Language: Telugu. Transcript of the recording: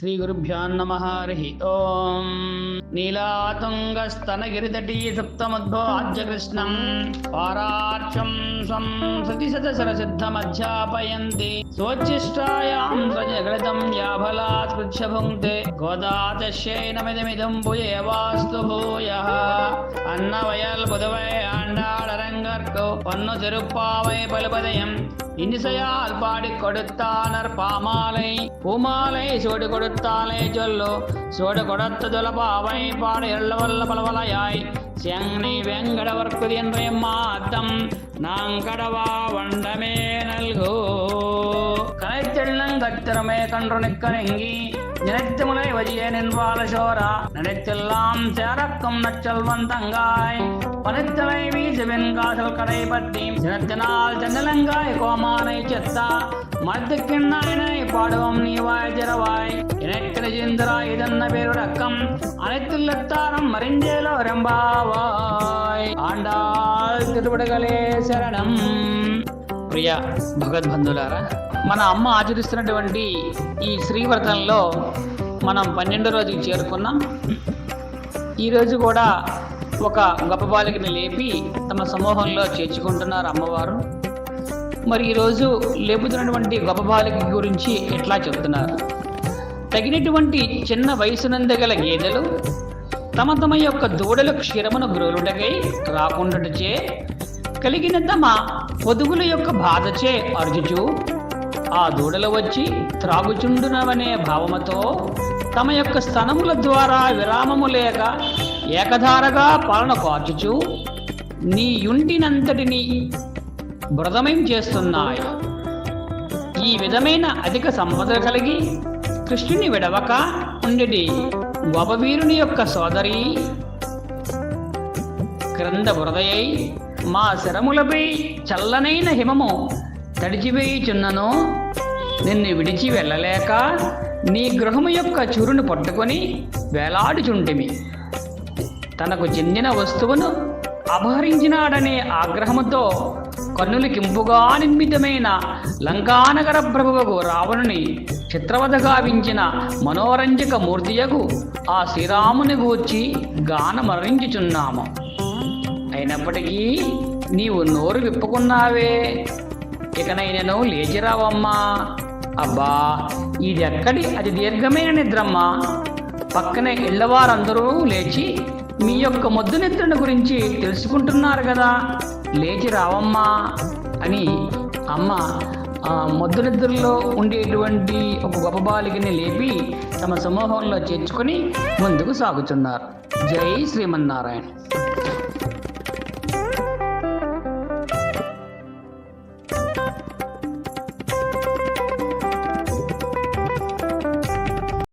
శ్రీ గురుభ్యో నమ హరి ఓం. నీలాతుంగస్తనగిరితటీ సుప్తమద్భో ఆద్యకృష్ణం పారార్చం స్వం సతిశతసరసిద్ధమధ్యాపయంతి స్వచ్చిష్టాయాం సజగృతం యాభలాత్ పృచ్చభుంక్తే గోదాతశ్యైనమిదమిదం భూయేవాస్తు భూయ అన్నవయల్ బుధవై ఆండాళ அரங்கற்கு பொன்னு திருப்பாவை பலுபதயம் இனிசையால் பாடி கொடுத்தானர் பாமாலை. பூமாலை சூடு கொடுத்தாலே சொல்லு. சூடு கொடுத்த துலபாவை பாடு எள்ளவல்ல பலவலையாய். சென்னை வெங்கடவர்க்குதி என்றே மாத்தம் நாங்கடவா வண்டமே நல்கோ. கலைத்தெள்ளங்கத்திறமே கன்று நிற்க நெங்கி நினைத்து முனை வஜியே நின்பால சோரா. நினைத்தெல்லாம் சேரக்கும் நச்சல்வன் தங்காய். பனித்தலை வீசுவின் காசல் கடை பட்டி சினத்தினால் செந்தலங்காய் கோமானை செத்தா. மரத்துக்கிண்ணாயினை பாடுவோம் நீ வாய் திறவாய் இணைக்கிரஜிந்திரா இதன்ன பேருடக்கம் அனைத்துள்ளத்தாரம் மறிஞ்சேலோ ரெம்பாவாய் ఆండాల్ తిరుపడగలే శరణం ప్రియ భగవద్బంధులారా మన అమ్మ ఆచరిస్తున్నటువంటి ఈ శ్రీవ్రతంలో మనం పన్నెండో రోజుకి చేరుకున్నాం ఈరోజు కూడా ఒక గొప్ప బాలికని లేపి తమ సమూహంలో చేర్చుకుంటున్నారు అమ్మవారు మరి ఈరోజు లేపుతున్నటువంటి గొప్ప బాలిక గురించి ఎట్లా చెప్తున్నారు తగినటువంటి చిన్న వయసునందగల గేదెలు తమ తమ యొక్క దూడల క్షీరమును గ్రోలుటకై రాకుండాచే కలిగిన తమ పొదుగుల యొక్క బాధచే అర్జుచు ఆ దూడలు వచ్చి త్రాగుచుండునవనే భావముతో తమ యొక్క స్థనముల ద్వారా విరామము లేక ఏకధారగా పాలన కార్చుచు నీ యుంటినంతటిని బృదమయం చేస్తున్నాయి. ఈ విధమైన అధిక సంపద కలిగి కృష్ణుని విడవక ఉండేటి వపవీరుని యొక్క సోదరి. క్రింద బురదయై మా శరములపై చల్లనైన హిమము తడిచివేయుచున్నను. నిన్ను విడిచి వెళ్ళలేక నీ గృహము యొక్క చూరును పట్టుకొని వేలాడుచుంటిమి. తనకు చెందిన వస్తువును అపహరించినాడనే ఆగ్రహముతో కన్నులకింపుగా నిర్మితమైన లంకానగర ప్రభువుకు రావణుని చిత్రవధ గావించిన మనోరంజక మూర్తియకు ఆ శ్రీరాముని గూర్చి గానమరించుచున్నాము అయినప్పటికీ నీవు నోరు విప్పుకున్నావే. ఇకనైనను లేచిరావమ్మా. అబ్బా ఇదెక్కడి? అతి దీర్ఘమైన నిద్రమ్మా. పక్కనే ఇళ్ళవారందరూ లేచి మీ యొక్క మొద్దు నిద్రను గురించి తెలుసుకుంటున్నారు కదా లేచి రావమ్మా అని అమ్మ మొద్దునిద్రలో ఉండేటువంటి ఒక గొప్ప బాలికని లేపి తమ సమూహంలో చేర్చుకొని ముందుకు సాగుతున్నారు. జై శ్రీమన్నారాయణ.